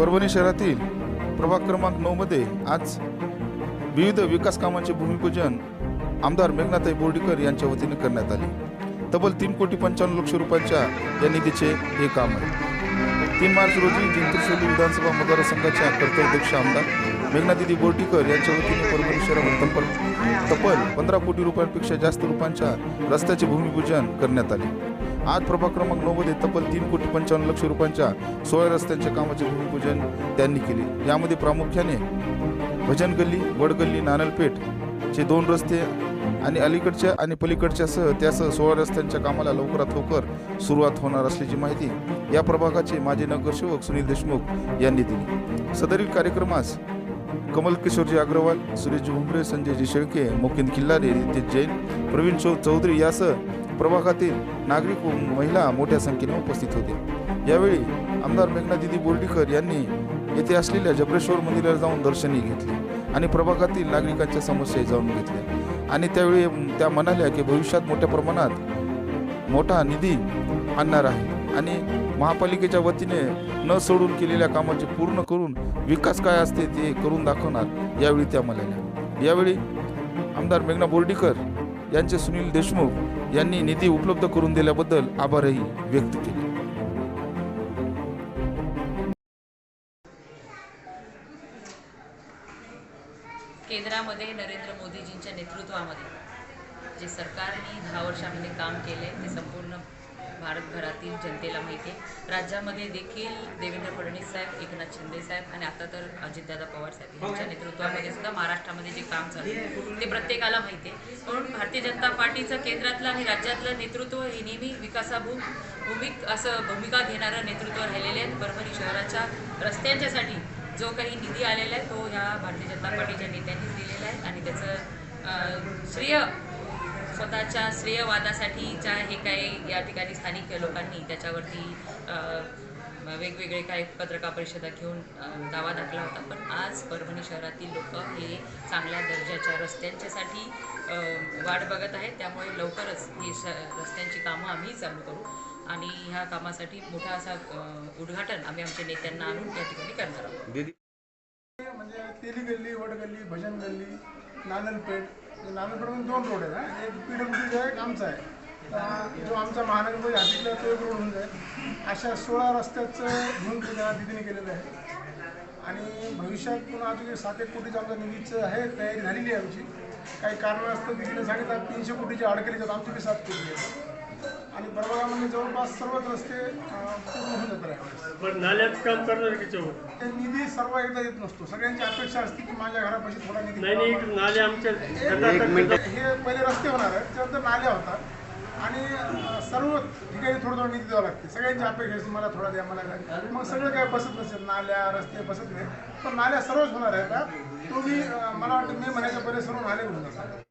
परभणी शहरातील प्रभाग क्रमांक नऊमध्ये आज विविध विकास कामांचे भूमिपूजन आमदार मेघनाथाई बोर्डीकर यांच्या वतीने करण्यात आले. तब्बल तीन कोटी पंचावन्न लक्ष रुपयांच्या या निधीचे हे काम आहे. तीन मार्च रोजी जिंतूर विधानसभा मतदारसंघाच्या कर्तव्यदक्ष आमदार मेघनादिदी बोर्डीकर यांच्या वतीने परभणी शहरामध्ये तब्बल तब्बल पंधरा कोटी रुपयांपेक्षा जास्त रुपयांच्या रस्त्याचे भूमिपूजन करण्यात आले. आज प्रभाग क्रमांक नऊमध्ये तब्बल तीन कोटी पंचावन्न लक्ष रुपयांच्या सोळा रस्त्यांच्या कामाचे भूमिपूजन त्यांनी केले. यामध्ये प्रामुख्याने भजन गल्ली वडगल्ली नानलपेठ चे दोन रस्ते आणि अलीकडच्या आणि पलीकडच्या सह त्यासह सोळा रस्त्यांच्या कामाला लवकरात लवकर सुरुवात होणार असल्याची माहिती या प्रभागाचे माजी नगरसेवक सुनील देशमुख यांनी दिली. सदरील कार्यक्रमास कमल किशोरजी अग्रवाल सुरेशजी हुंबरे संजयजी शेळके मोकिंद खिल्लारे नितेश जैन प्रवीण चौधरी यासह प्रभागातील नागरिक व महिला मोठ्या संख्येने उपस्थित होते यावेळी आमदार मेघनादिदी बोर्डीकर यांनी येथे असलेल्या जबरेश्वर मंदिराला जाऊन दर्शनही घेतले आणि प्रभागातील नागरिकांच्या समस्या जाणून घेतल्या. आणि त्यावेळी त्या म्हणाल्या की भविष्यात मोठ्या प्रमाणात मोठा निधी आणणार आहे आणि महापालिकेच्या वतीने न सोडून केलेल्या कामाचे पूर्ण करून विकास काय असते ते करून दाखवणार यावेळी त्या म्हणाल्या. यावेळी आमदार मेघना बोर्डीकर यांचे सुनील देशमुख यांनी निधी उपलब्ध करून दिल्याबद्दल आभारही व्यक्त केले. केंद्रामध्ये नरेंद्र मोदीजींच्या नेतृत्वामध्ये जे सरकारने दहा वर्षामध्ये काम केले ते संपूर्ण भारतभरातील जनतेला माहिती आहे राज्यामध्ये देखील देवेंद्र फडणवीस साहेब एकनाथ शिंदे साहेब आणि आता तर अजितदादा पवार साहेब यांच्या नेतृत्वामध्ये सुद्धा महाराष्ट्रामध्ये जे काम चालू आहे ते प्रत्येकाला माहिती आहे म्हणून भारतीय जनता पार्टीचं केंद्रातलं आणि राज्यातलं नेतृत्व हे नेहमी विकासाभू भूमिक असं भूमिका घेणारं नेतृत्व राहिलेले आहे परभणी शहराच्या रस्त्यांच्यासाठी जो काही निधी आलेला आहे तो ह्या भारतीय जनता पार्टीच्या नेत्यांनीच दिलेला आहे. आणि त्याचं श्रेय स्वतःच्या श्रेयवादासाठीच्या हे काही या ठिकाणी स्थानिक लोकांनी त्याच्यावरती वेगवेगळे काही पत्रकार परिषदा घेऊन दावा दाखला होता. पण आज परभणी शहरातील लोक हे चांगल्या दर्जाच्या रस्त्यांच्यासाठी वाट बघत आहेत. त्यामुळे लवकरच ही श रस्त्यांची कामं आम्ही चालू करू. आणि ह्या कामासाठी मोठा असा उद्घाटन आम्ही आमच्या नेत्यांना आणून त्या ठिकाणी करणार आहोत. म्हणजे तेली गल्ली वडगल्ली भजन गल्ली नानलपेठ म्हणजे दोन रोड आहेत ना एक पी डब्ल्यू आहे एक आमचा आहे. जो आमचा महानगरमध्ये हातीतला तो एक रोड होऊन जाईल अशा सोळा रस्त्याचं भूमिपूजन दिदीने केलेलं आहे. आणि भविष्यात पुन्हा अजून सात एक कोटीचं आमचं निधीचं आहे तयारी झालेली आहे आमची. काही कारणास्तव तिने सांगितलं तीनशे कोटीची अडकले जात आमची बी सात कोटी आहे. आणि प्रभागामध्ये जवळपास सर्वच रस्ते पूर्ण होऊन जातात यावेळेस. बरं नाल्याचं काम करणार की चौक ते निधी सर्व एकदा येत नसतो. सगळ्यांची अपेक्षा असते की माझ्या घरापाशी थोडा निधी नाही नाही मिळावा. इकडे नाले आमच्या एक हे पहिले रस्ते होणार आहेत त्यानंतर नाल्या होतात. आणि अं, सर्व ठिकाणी थोडं थोडं निधी द्यावं लागते. सगळ्यांची अपेक्षा असते मला थोडा द्या मला द्या. मग सगळं काय बसत नसेल नाल्या रस्ते बसत नाही. पण नाल्या सर्वच होणार आहेत हा. तो मी अं, मला वाटतं मे महिन्याच्या पहिले सर्व नाले होऊन जातात.